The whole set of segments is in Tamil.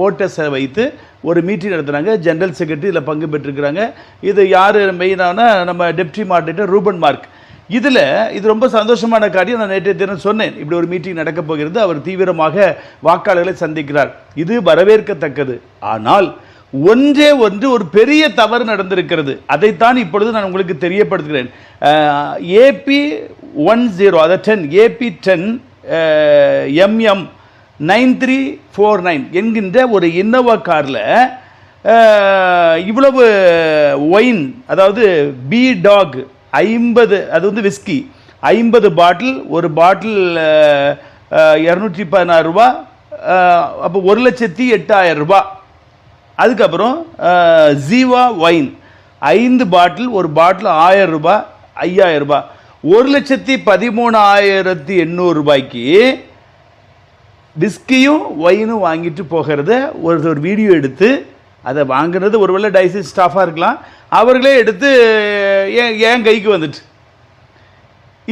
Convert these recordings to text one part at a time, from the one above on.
ஓட்டர்ஸை வைத்து ஒரு மீட்டிங் நடத்துனாங்க ஜெனரல் செக்ரட்டரி இதில் பங்கு பெற்றிருக்கிறாங்க. இது யார் மெயினான நம்ம டெப்டி மார்டேட்டர் ரூபன் மார்க் இதில் இது ரொம்ப சந்தோஷமான காரியம். நான் நேற்றைய தினம் சொன்னேன். இப்படி ஒரு மீட்டிங் நடக்கப் போகிறது. அவர் தீவிரமாக வாக்காளர்களை சந்திக்கிறார். இது வரவேற்கத்தக்கது. ஆனால் ஒன்றே ஒன்று ஒரு பெரிய தவறு நடந்திருக்கிறது. அதைத்தான் இப்பொழுது நான் உங்களுக்கு தெரியப்படுத்துகிறேன். ஏபி ஒன் ஜீரோ அதாவது ten AP ten MM nine three four nine என்கின்ற ஒரு இன்னோவா காரில் இவ்வளவு ஒயின் அதாவது பி டாக் ஐம்பது அது வந்து விஸ்கி ஐம்பது பாட்டில் ஒரு பாட்டில் இரநூற்றி பதினாறு ரூபா அப்போ ஒரு லட்சத்தி எட்டாயிரம் ரூபா. அதுக்கப்புறம் ஜீவா ஒயின் ஐந்து பாட்டில் ஒரு பாட்டில் ஆயிரம் ரூபாய் ஐயாயிரம் ரூபாய் ஒரு லட்சத்தி பதிமூணாயிரத்தி எண்ணூறு ரூபாய்க்கு விஸ்கியும் ஒயினும் வாங்கிட்டு போகிறத ஒரு ஒரு வீடியோ எடுத்து அதை வாங்குறது ஒருவேளை டைசிஸ் ஸ்டாஃபாக இருக்கலாம். அவர்களே எடுத்து ஏன் ஏன் கைக்கு வந்துட்டு?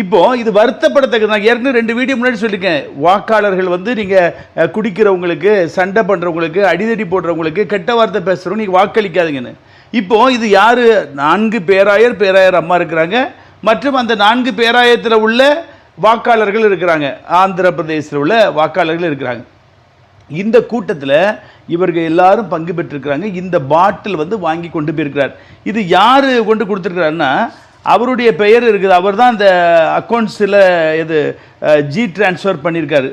இப்போது இது வருத்தப்படத்தக்கது நான் ஏற்கனவே ரெண்டு வீடியோ முன்னாடி சொல்லியிருக்கேன். வாக்காளர்கள் வந்து நீங்கள் குடிக்கிறவங்களுக்கு சண்டை பண்ணுறவங்களுக்கு அடிதடி போடுறவங்களுக்கு கெட்ட வார்த்தை பேசுகிறவங்க நீங்கள் வாக்களிக்காதீங்கன்னு. இப்போது இது யார்? நான்கு பேராயர் பேராயர் அம்மா இருக்கிறாங்க. மற்றும் அந்த நான்கு பேராயத்தில் உள்ள வாக்காளர்கள் இருக்கிறாங்க. ஆந்திர பிரதேசத்தில் உள்ள வாக்காளர்கள் இருக்கிறாங்க. இந்த கூட்டத்தில் இவர்கள் எல்லாரும் பங்கு பெற்றிருக்கிறாங்க. இந்த பாட்டில் வந்து வாங்கி கொண்டு போயிருக்கிறார். இது யார் கொண்டு கொடுத்துருக்கிறாருன்னா அவருடைய பெயர் இருக்குது. அவர் தான் அந்த அக்கௌண்ட்ஸில் இது ஜி ட்ரான்ஸ்ஃபர் பண்ணியிருக்காரு.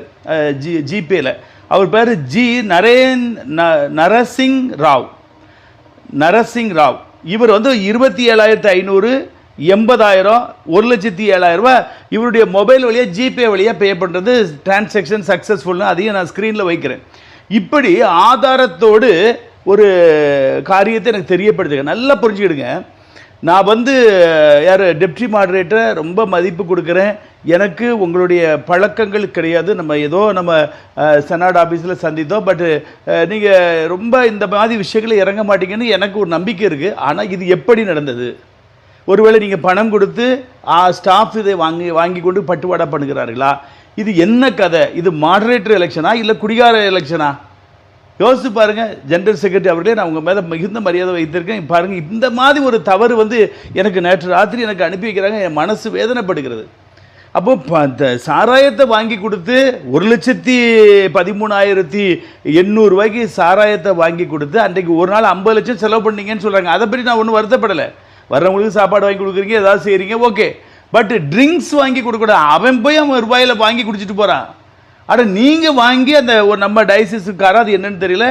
ஜி ஜிபேயில் அவர் பேர் ஜி நரேன் நரசிங் ராவ். நரசிங் ராவ். இவர் வந்து இருபத்தி ஏழாயிரத்து ஐநூறு எண்பதாயிரம் ஒரு லட்சத்தி ஏழாயிரம் ரூபாய். இவருடைய மொபைல் வழியாக ஜிபே வழியாக பே பண்ணுறது டிரான்சாக்ஷன் சக்ஸஸ்ஃபுல்னு அதையும் நான் ஸ்க்ரீனில் வைக்கிறேன். இப்படி ஆதாரத்தோடு ஒரு காரியத்தை எனக்கு தெரியப்படுத்துங்க. நல்லா புரிஞ்சுக்கிடுங்க. நான் வந்து யார் டெப்டி மாடரேட்டரை ரொம்ப மதிப்பு கொடுக்குறேன். எனக்கு உங்களுடைய பழக்கங்கள் கிடையாது. நம்ம ஏதோ நம்ம செனாட் ஆஃபீஸில் சந்தித்தோம். பட்டு நீங்கள் ரொம்ப இந்த மாதிரி விஷயங்களை இறங்க மாட்டீங்கன்னு எனக்கு ஒரு நம்பிக்கை இருக்குது ஆனால் இது எப்படி நடந்தது? ஒருவேளை நீங்கள் பணம் கொடுத்து ஸ்டாஃப் இதை வாங்கி வாங்கி கொண்டு பட்டுவாடா பண்ணுகிறார்களா? இது என்ன கதை? இது மாடரேட்டர் எலெக்ஷனா இல்லை குடிகார எலெக்ஷனா யோசித்து பாருங்க ஜென்ரல் செக்ரட்டரி அவர்களே நான் உங்கள் மேலே மிகுந்த மரியாதை வைத்திருக்கேன். பாருங்கள் இந்த மாதிரி ஒரு தவறு வந்து எனக்கு நேற்று ராத்திரி எனக்கு அனுப்பி வைக்கிறாங்க என் மனசு வேதனைப்படுகிறது. அப்போ ப- சாராயத்தை வாங்கி கொடுத்து ஒரு லட்சத்தி பதிமூணாயிரத்தி எண்ணூறுரூவாய்க்கு சாராயத்தை வாங்கி கொடுத்து அன்றைக்கு ஒரு நாள் ஐம்பது லட்சம் செலவு பண்ணீங்கன்னு சொல்கிறாங்க அதை பற்றி நான் ஒன்றும் வருத்தப்படலை. வர்றவங்களுக்கு சாப்பாடு வாங்கி கொடுக்குறீங்க ஏதாவது செய்கிறீங்க ஓகே பட் ட்ரிங்க்ஸ் வாங்கி கொடுக்கூடாது அவன் போய் அவன் ரூபாயில் வாங்கி குடிச்சிட்டு போகிறான் ஆனால் நீங்கள் வாங்கி அந்த ஒரு நம்ம டயசிஸுக்காரன் அது என்னன்னு தெரியல.